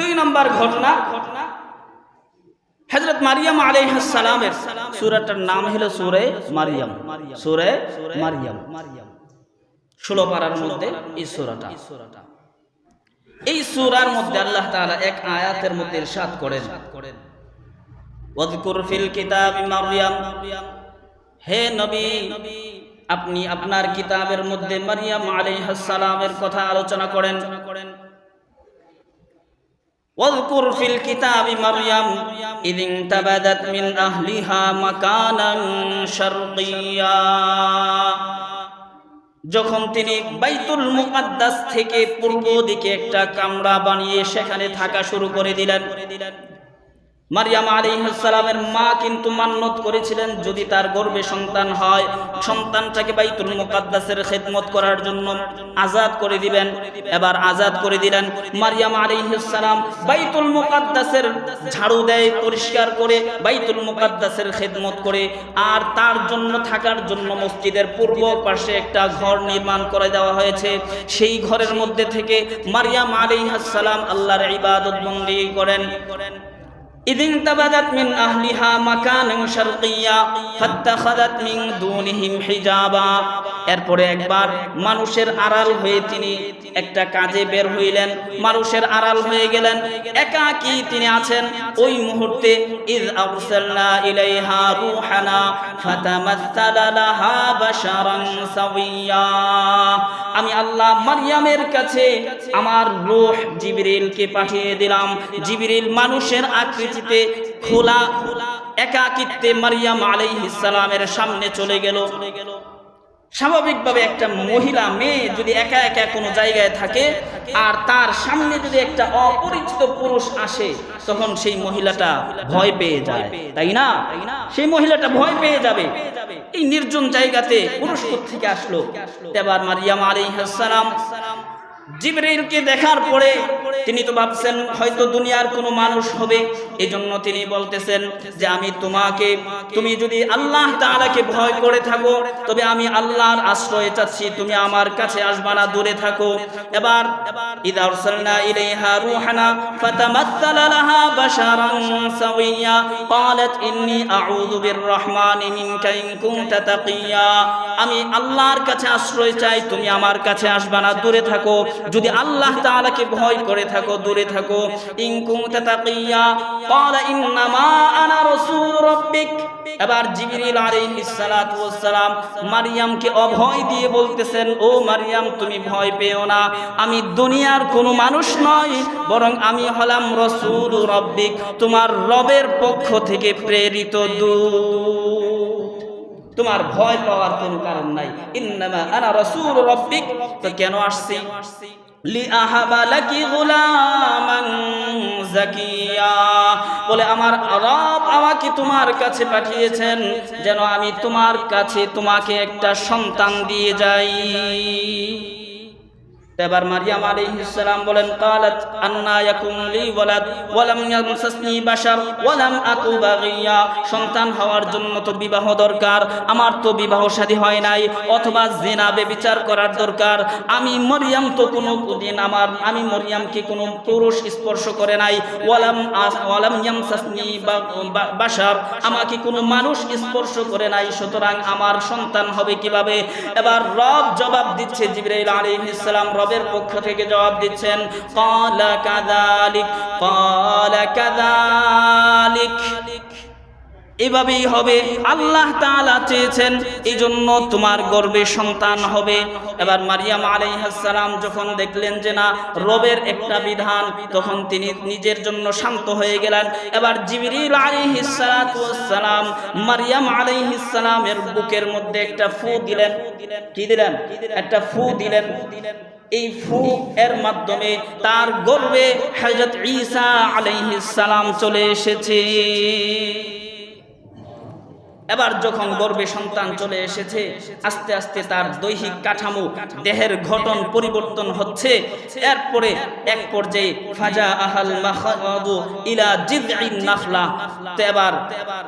দুই নম্বর ঘটনা ঘটনা হজরত মারিয়াম আলাইহাসালামের সুরাটার নাম হলো সুরে মারিয়াম। সুরে মারিয়াম। মারিয়াম ষোলো পাড়ার মধ্যে এই সুরাটা। এই সুরার মধ্যে আল্লাহ তাআলা এক আয়াতের মধ্যে ইরশাদ করেন ওয়াজকুর ফিল কিতাবি মারইয়াম হে নবী, আপনি আপনার কিতাবের মধ্যে মারিয়াম আলাইহিস সালামের কথা আলোচনা করেন। واذكر في الكتاب مريم إذ انتبذت من أهلها مكانا شرقيا যখন তিনি বাইতুল মুকাদ্দাস থেকে পূর্ব দিকে একটা কামরা বানিয়ে সেখানে থাকা শুরু করে দিলেন মারিয়াম আলাইহিসসালামের মা কিন্তু মান্নত করেছিলেন যদি তার গর্বে সন্তান হয়। সন্তানটাকে বাইতুল মুকাদ্দাসের খেদমত করার জন্য আজাদ করে দিবেন। এবার আজাদ করে দিলেন। মারিয়াম আলাইহিসসালাম বাইতুল মুকাদ্দাসের ঝাড়ু দেয়, পরিষ্কার করে বাইতুল মুকাদ্দাসের খেদমত করে। আর তার জন্য থাকার জন্য মসজিদের পূর্ব পাশে একটা ঘর নির্মাণ করে দেওয়া হয়েছে। সেই ঘরের মধ্যে থেকে মারিয়াম আলাইহিসসালাম আল্লাহর ইবাদত বন্দী করেন। إذ انتبذت من أهلها مكانا شرقيا فاتخذت من دونهم حجابا এরপরে একবার মানুষের আড়াল হয়ে তিনি একটা কাজে বের হইলেন মানুষের আড়াল হয়ে গেলেন একাকী তিনি আছেন ওই মুহূর্তে ইদ আরসালনা ইলাইহা রূহানা ফাতামাসসালা লাহা বাশারান সাওয়্যা আমি আল্লাহ মারইয়ামের কাছে আমার রূহ জিবরিলকে পাঠিয়ে দিলাম জিবরিল মানুষের আকৃতিতে খোলা একাকিত্বে মারিয়াম সালামের সামনে চলে গেল। স্বাভাবিকভাবে একটা মহিলা, মেয়ে যদি একা একা কোনো জায়গায় থাকে আর তার সামনে যদি একটা অপরিচিত পুরুষ আসে, তখন সেই মহিলাটা ভয় পেয়ে যায়। তাই না? সেই মহিলাটা ভয় পেয়ে যাবে। এই নির্জন জায়গাতে পুরুষ থেকে আসলো? এবার মারিয়াম আলাইহিস সালাম জিবরিলকে দেখার পরে তিনি তো ভাবছেন হয়তো দুনিয়ার কোনো মানুষ হবে। এজন্য তিনি বলতেছেন যে আমি তোমাকে, তুমি যদি আল্লাহ তাআলাকে ভয় করে থাকো, তবে আমি আল্লাহর আশ্রয় চাচ্ছি, তুমি আমার কাছে আসবা না, দূরে থাকো। এবার ইদা আরসালনা ইলাইহা রূহানা ফাতামাত্তালা লাহা বাশারান সাওয়্যা, ক্বালাত ইন্নী আউযু বিররহমানি মিনকা ইন কুনতা তাকিয়া। আমি আল্লাহর কাছে আশ্রয় চাই, তুমি আমার কাছে আসবা না, দূরে থাকো। যদি আল্লাহ তাআলাকে ভয় করে থাকো, দূরে থাকো। ইন কুনতা তাকিয়া, ক্বালা ইন্নামা আনা রাসূল রাব্বিক। এবার জিবরিল আলাইহিস সালাতু ওয়াস সালাম মারইয়ামকে অভয় দিয়ে বলতেছেন, ও মারইয়াম তুমি ভয় পেও না। আমি দুনিয়ার কোনো মানুষ নয় বরং আমি হলাম রাসূল রাব্বিক, তোমার রবের পক্ষ থেকে প্রেরিত দূত। তোমার ভয় পাওয়ার কোনো কারণ নাই। ইন্নামা আনা রাসূল রাব্বিক। তো কেন আসছি? বলে, আমার রব আমাকে তোমার কাছে পাঠিয়েছেন যেন আমি তোমার কাছে তোমাকে একটা সন্তান দিয়ে যাই। এবার মারিয়াম আলাইহিস সালাম বলেন قالت আন্না ইয়াকুন লি ওয়ালাদ ওয়া লাম ইয়ামসাসনি বাশার ওয়া লাম আকু বাগিয়া সন্তান হওয়ার জন্য তো বিবাহ দরকার আমার তো বিবাহ শাদী হয় নাই অথবা জিনা বেবিচার করার দরকার আমি মরিয়াম তো কোনো দিন আমার আমি মরিয়ামকে কোনো পুরুষ স্পর্শ করে নাই ওয়ালাম আস- ওয়ালাম ইয়ামসাসনি বা- বা- বাশার আমাকে কোনো মানুষ স্পর্শ করে নাই সুতরাং আমার সন্তান হবে কিভাবে এবার রব জবাব দিচ্ছে জিবরাইল আলাইহিস সালাম রবের পক্ষ থেকে জবাব দিচ্ছেন ক্বালা কাযালিক ক্বালা কাযালিক। এভাবেই হবে। আল্লাহ তাআলা চেয়েছেন এই জন্য তোমার গর্বে সন্তান হবে। এবার মারিয়াম আলাইহিস সালাম যখন দেখলেন যে না, রবের একটা বিধান, তখন তিনি নিজের জন্য শান্ত হয়ে গেলেন। এবার জিবরিল আলাইহিস সালাতু ওয়াস সালাম মারিয়াম আলাইহিস বুকের মধ্যে একটা ফু দিলেন। কি দিলেন? একটা ফু দিলেন। এই ফু এর মাধ্যমে তার গর্বে হজরত ঈসা আলাইহিস সালাম চলে এসেছে। এবার যখন গর্বে সন্তান চলে এসেছে, আস্তে আস্তে তার দৈহিক কাঠামো, দেহের ঘটন পরিবর্তন হচ্ছে। এরপরে এক পর্যায়ে ফাজা আহাল মাখাদু ইলা জিদঈন নাখলা এবার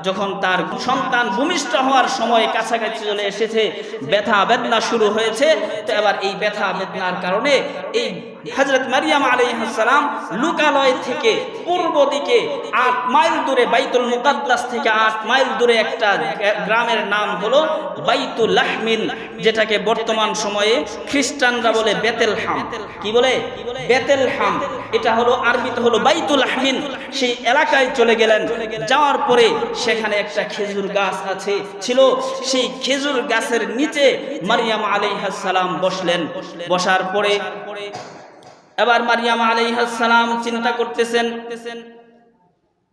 যখন তার সন্তান ভূমিষ্ঠ হওয়ার সময় কাছাকাছি চলে এসেছে, ব্যথা বেদনা শুরু হয়েছে। তো এবার এই ব্যথা বেদনার কারণে এই হজরত মারিয়াম আলাইহাসালাম লুকালয় থেকে পূর্ব দিকে আট মাইল দূরে বাইতুল মুকাদ্দাস থেকে আট মাইল দূরে একটা গ্রামের নাম হলো বাইতুল লাহমিন, যেটাকে বর্তমান সময়ে খ্রিস্টানরা বলে বেতেলহাম। কি বলে? বেতেলহাম। এটা হলো আরবিতে হলো বাইতুল আহমিন সেই এলাকায় চলে গেলেন। যাওয়ার পরে সেখানে একটা খেজুর গাছ আছে, ছিল। সেই খেজুর গাছের নিচে মারিয়াম আলাইহাসালাম বসলেন। বসার পরে এবার মারিয়াম আলাইহাসালাম চিন্তা করতেছেন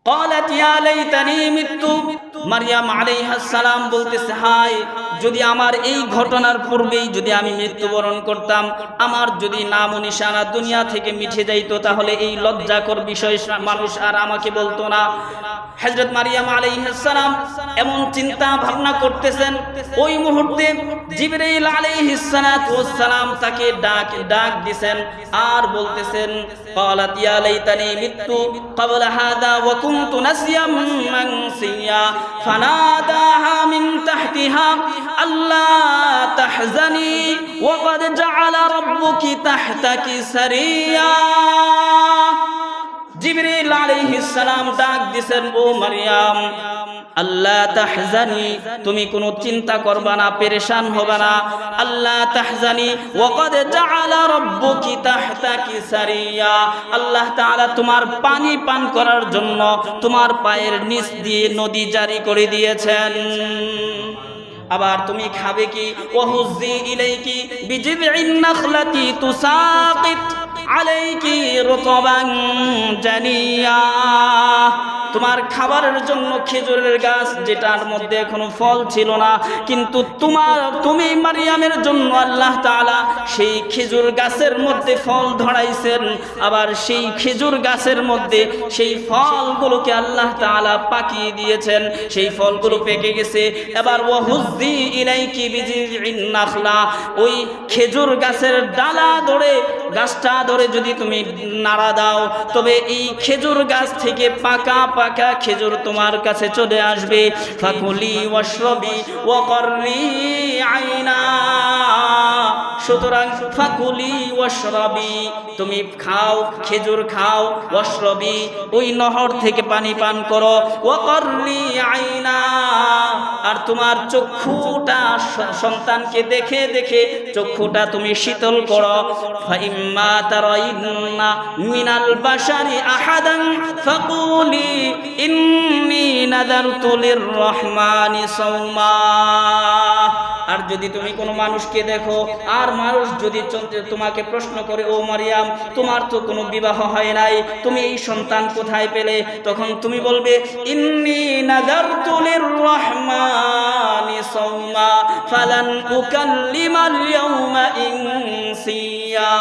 قالت يا ليتني مت মারিয়াম আলাইহাস সালাম বলতেছে হাই যদি আমার এই ঘটনার পূর্বেই যদি আমি মৃত্যুবরণ করতাম আমার যদি নাম ও নিশানা দুনিয়া থেকে মিঠে যাইতো তাহলে এই লজ্জাকর বিষয় মানুষ আর আমাকে বলতো না হযরত মারিয়াম আলাইহিস সালাম এমন চিন্তা ভাবনা করতেছেন ওই মুহূর্তে জিবরাইল আলাইহিস সালাতু ওয়াস সালাম তাকে ডাক ডাক দিবেন আর বলতেছেন قالت يا ليتني مت قبل هذا وكنت نسيا منسيا فناداها من تحتها আল্লাহ জাআলা সারিয়া। ডাক দিছেন, ও আল্লাহ তুমি কোনো চিন্তা করবা না, পেরেশান হবা না। আল্লাহ তাহজানি, ওয়াকাদ জাআলা রাব্বুকি তাহতাকি সারিয়া। আল্লাহ তাআলা তোমার পানি পান করার জন্য তোমার পায়ের নিচ দিয়ে নদী জারি করে দিয়েছেন। আবার তুমি খাবে কি? ওহুজি ইলাইকি বিজিবিন নাখলাতি তুসাকিত। আলাইকি রতবান জানিয়া। তোমার খাবারের জন্য খেজুরের গাছ, যেটার মধ্যে এখনও ফল ছিল না, কিন্তু তোমার, তুমি মারিয়ামের জন্য আল্লাহ তাআলা সেই খেজুর গাছের মধ্যে ফল ধরাইছেন। আবার সেই খেজুর গাছের মধ্যে সেই ফলগুলোকে আল্লাহ তাআলা পাকিয়ে দিয়েছেন। সেই ফলগুলো পেকে গেছে। এবার ও ওয়াহুজি ইলাইকি বিজিন নাখলা। ওই খেজুর গাছের ডালা ধরে গাছটা ধরে যদি তুমি নাড়া দাও, তবে এই খেজুর গাছ থেকে পাকা পাকা খেজুর তোমার কাছে চলে আসবে। ফাকুলি ওয়াশরবি ওয়াকরলি আইনা। সুতরাং ফাকুলি ওয়াশরবি, তুমি খাও, খেজুর খাও, ওয়াশরবি, ওই নহর থেকে পানি পান করো। ওয়াকরলি আইনা। আর তোমার চক্ষুটা সন্তানকে দেখে দেখে চক্ষুটা তুমি শীতল করো। ফাইম্মা তারাইন্না মিনাল বাশারি আহাদান ফাকুলি ইন্নী নাযারতু লিররহমানি সাওমা। আর যদি তুমি কোনো মানুষকে দেখো, আর মানুষ যদি তোমাকে প্রশ্ন করে, ও মারিয়াম, তোমার তো কোনো বিবাহ হয় নাই, তুমি এই সন্তান কোথায় পেলে? তখন তুমি বলবে, ইন্নি নাযারতু লিররহমানি সাওমা, ফালান উকাল্লিমাল ইয়াউমা ইনসিয়া।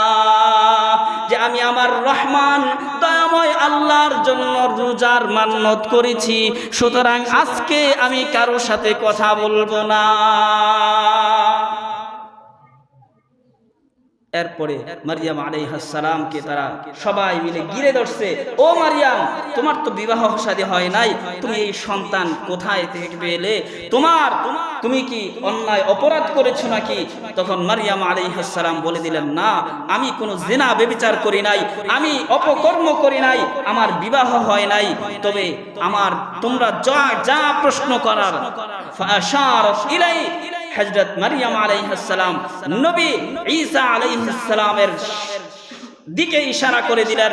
আমি আমার রহমান, দয়াময় আল্লাহর জন্য রোজার মান্নত করেছি। সুতরাং আজকে আমি কারও সাথে কথা বলব না। এরপরে মারিয়াম আলাইহাসালামকে তারা সবাই মিলে গিরে ধরছে। ও মারিয়াম, তোমার তো বিবাহ শাদী হয় নাই। তুমি এই সন্তান কোথায় থেকে পেলে তোমার, তুমি কি অন্যায় অপরাধ করেছ নাকি? তখন মারিয়াম আলাইহাসালাম বলে দিলেন, না, আমি কোনো জেনা বেবিচার করি নাই। আমি অপকর্ম করি নাই। আমার বিবাহ হয় নাই। তবে আমার তোমরা যা যা প্রশ্ন করার ইলাই হজরত মারিয়াম আলাইহাসালাম নবী ঈসা আলাইহিসসালামের দিকে ইশারা করে দিলেন।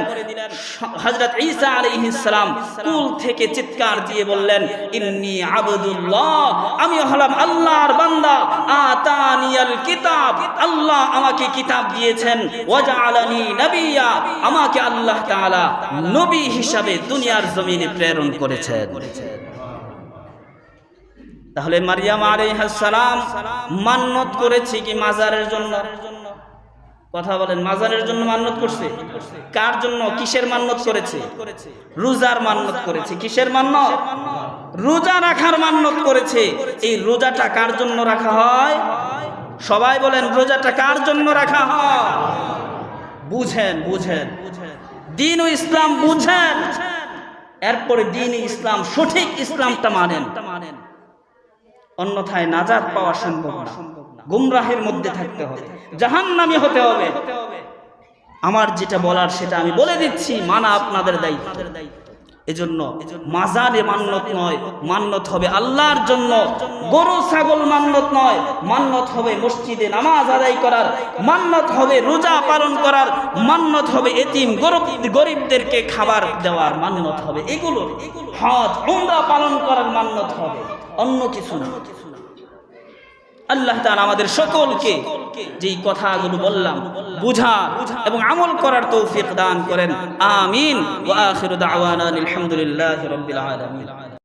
হজরত ঈসা আলাইহিসসালাম কুল থেকে চিৎকার দিয়ে বললেন, ইন্নি আবদুল্লাহ, আমি হলাম আল্লাহর বান্দা। আতানিয়াল কিতাব, আল্লাহ আমাকে কিতাব দিয়েছেন। ওয়াজআলানি নবিয়া, আমাকে আল্লাহ তাআলা নবী হিসাবে দুনিয়ার জমিনে প্রেরণ করেছেন। তাহলে মারিয়াম আলাইহাসালাম মান্নত করেছে কি মাজারের জন্য? কথা বলেন, মাজারের জন্য মান্নত করছে? কার জন্য? কিসের মান্নত করেছে? রোজার মান্নত করেছে। কিসের মান্নত? রোজা রাখার মান্নত করেছে। এই রোজাটা কার জন্য রাখা হয়? সবাই বলেন, রোজাটা কার জন্য রাখা হয়? বুঝেন বুঝেন। দিন ও ইসলাম বুঝেন। এরপরে দিন ইসলাম সঠিক ইসলামটা মানেন। অন্যথায় নাজাদ পাওয়া সম্ভব না। গুমরাহের মধ্যে থাকতে হবে। জাহান নামি হতে হবে। আমার যেটা বলার সেটা আমি বলে দিচ্ছি, মানা আপনাদের দায়িত্ব। এজন্য মাজারে মান্নত নয়, মান্নত হবে আল্লাহর জন্য। গরু, ছাগল মান্নত নয়, মান্নত হবে মসজিদে নামাজ আদায় করার, মান্নত হবে রোজা পালন করার, মান্নত হবে এতিম গরিব গরিবদেরকে খাবার দেওয়ার, মান্নত হবে এগুলো। হজ, উমরা পালন করার মান্নত হবে, অন্য কিছু না। আল্লাহ তালা আমাদের সকলকে যেই কথাগুলো বললাম বুঝা এবং আমল করার তৌফিক দান করেন। আমিন। আলহামদুলিল্লাহ